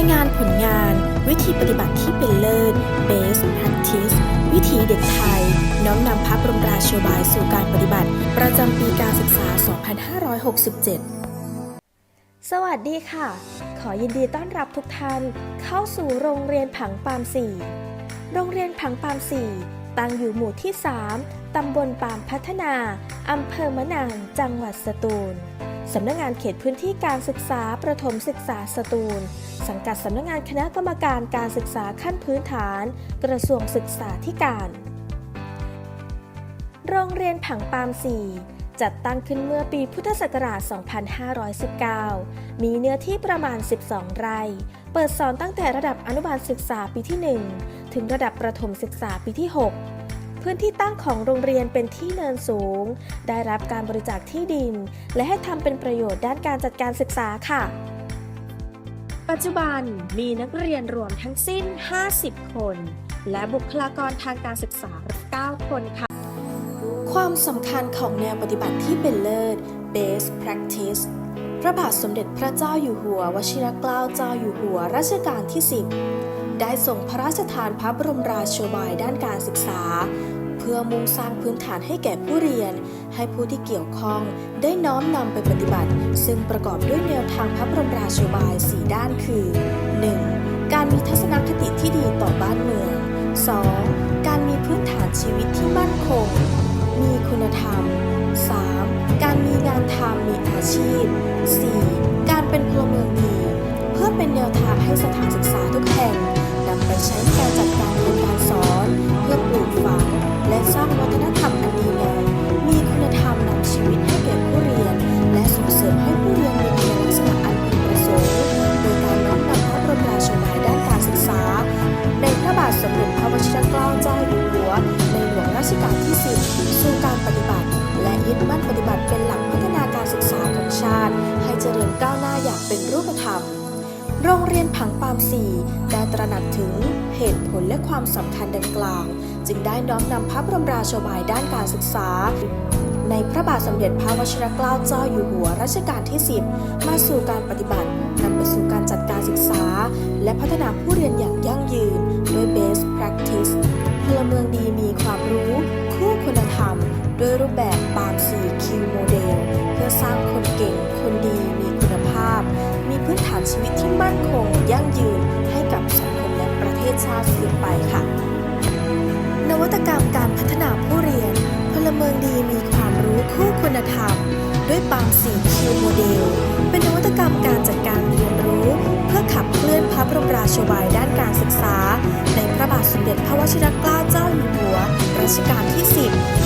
ายงานผลงาน วิธีปฏิบัติที่เป็นเลิศ Best Practice วิถีเด็กไทย น้อมนำพระบรมราโชบายสู่การปฏิบัติ ประจำปีการศึกษา 2567 สวัสดีค่ะ ขอยินดีต้อนรับทุกท่านเข้าสู่โรงเรียนผังปามสี่โรงเรียนผังปามสี่ตั้งอยู่หมู่ที่ 3 ตำบลปามพัฒนา อำเภอมะนาง จังหวัดสตูล สำนักงานเขตพื้นที่การศึกษาประถมศึกษาสตูล สังกัดสำนักงานคณะกรรมการการศึกษาขั้นพื้นฐาน กระทรวงศึกษาธิการ โรงเรียนผังปาม 4 จัดตั้งขึ้นเมื่อปีพุทธศักราช 2519 มีเนื้อที่ประมาณ 12 ไร่ เปิดสอนตั้งแต่ระดับอนุบาลศึกษาปีที่ 1 ถึงระดับประถมศึกษาปีที่ 6 พื้นที่ตั้งของโรงเรียนเป็นที่เนินสูง ได้รับการบริจาคที่ดิน และให้ทำเป็นประโยชน์ด้านการจัดการศึกษาค่ะ ปัจจุบันมีนักเรียนรวมทั้งสิ้น 50 คน และบุคลากรทางการศึกษา 9 คนค่ะ ความสำคัญของแนวปฏิบัติที่เป็นเลิศ Best Practice พระบาทสมเด็จพระเจ้าอยู่หัว วชิรเกล้าเจ้าอยู่หัวรัชกาลที่ 10ได้ส่งพระราชทานพระบรมราโชบายด้านการศึกษา เพื่อมุ่งสร้างพื้นฐานให้แก่ผู้เรียน ให้ผู้ที่เกี่ยวข้องได้น้อมนำไปปฏิบัติ ซึ่งประกอบด้วยแนวทางพระบรมราโชบาย 4 ด้านคือ 1. การมีทัศนคติที่ดีต่อบ้านเมือง 2. การมีพื้นฐานชีวิตที่มั่นคง มีคุณธรรม 3. การมีงานทำมีอาชีพ 4. การเป็นพลเมืองดี เพื่อเป็นแนวทางให้สถานศึกษาทุกแห่งนำไปใช้ในการจัดการเรียนการสอน พื่อปลูกฝังและสร้างวัฒนธรรมอันดีงามมีคุณธรรมนำชีวิตให้แก่ผู้เรียน และส่งเสริมให้ผู้เรียนมีคุณลักษณะอันพึงประสงค์โดยการน้อมนำพระบรมราโชบายด้านการศึกษา ในพระบาทสมเด็จพระวชิรเกล้าเจ้าอยู่หัว ในหลวงรัชกาลที่10สู่การปฏิบัติ และยึดมั่นปฏิบัติเป็นหลักพัฒนาการศึกษาของชาติ ให้เจริญก้าวหน้าอย่างเป็นรูปธรรม โรงเรียนผังปามสี่ได้ตระหนักถึงเหตุผลและความสำคัญดังกล่าว จึงได้น้อมนำพระบรมราโชบายด้านการศึกษา ในพระบาทสมเด็จพระวชิรเกล้าเจ้าอยู่หัวรัชกาลที่ 10 มาสู่การปฏิบัตินำไปสู่การจัดการศึกษา และพัฒนาผู้เรียนอย่างยั่งยืนด้วย best practice พลเมืองดีมีความรู้ คู่คุณธรรม ด้วยรูปแบบปาม 4Q โมานชีวิตที่มั่นคงยั่งยืนให้กับสังคมและประเทศชาติสืบไปค่ะ นวัตกรรมการพัฒนาผู้เรียน พลเมืองดีมีความรู้คู่คุณธรรม ด้วยปาม 4Q โมเดล เป็นนวัตกรรมการจัดการเรียนรู้ เพื่อขับเคลื่อนพระบรมราชบายด้านการศึกษา ในพระบาทสมเด็จพระวชิรเกล้าเจ้าอยู่หัวรัชกาลที่ 10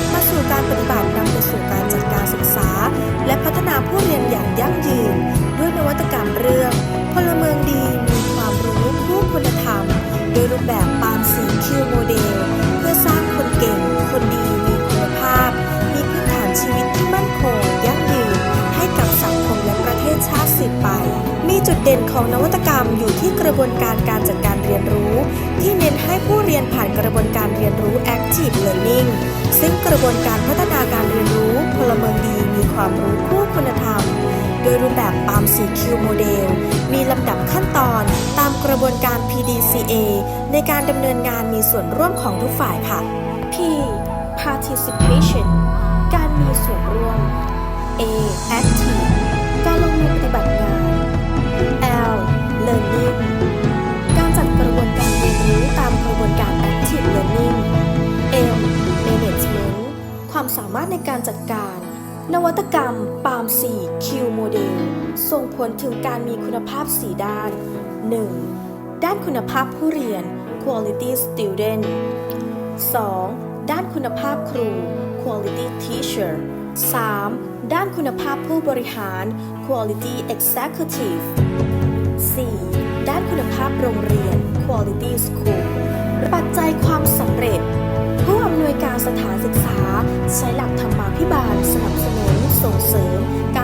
นของนวัตกรรมอยู่ที่กระบวนการการจัดการเรียนรู้ ที่เน้นให้ผู้เรียนผ่านกระบวนการเรียนรู้ active learning ซึ่งกระบวนการพัฒนาการเรียนรู้ พลเมืองดีมีความรู้คู่คุณธรรม โดยรูปแบบปาม 4Q โมเดลมีลำดับขั้นตอนตามกระบวนการ PDCA ในการดำเนินงานมีส่วนร่วมของทุกฝ่ายค่ะ P participation การมีส่วนร่วม A active ามารถในการจัดการ นวัตกรรมปาม4 Q โมเดลส่งผลถึงการมีคุณภาพ 4 ด้าน 1. ด้านคุณภาพผู้เรียน quality student 2. ด้านคุณภาพครู quality teacher 3. ด้านคุณภาพผู้บริหาร quality executive 4. ด้านคุณภาพโรงเรียน quality school ปัจจัยความสำเร็จ ผู้อำนวยการสถานศึกษา ใช้หลักธรรมาภิบาลสนับสนุนส่งเสริมการ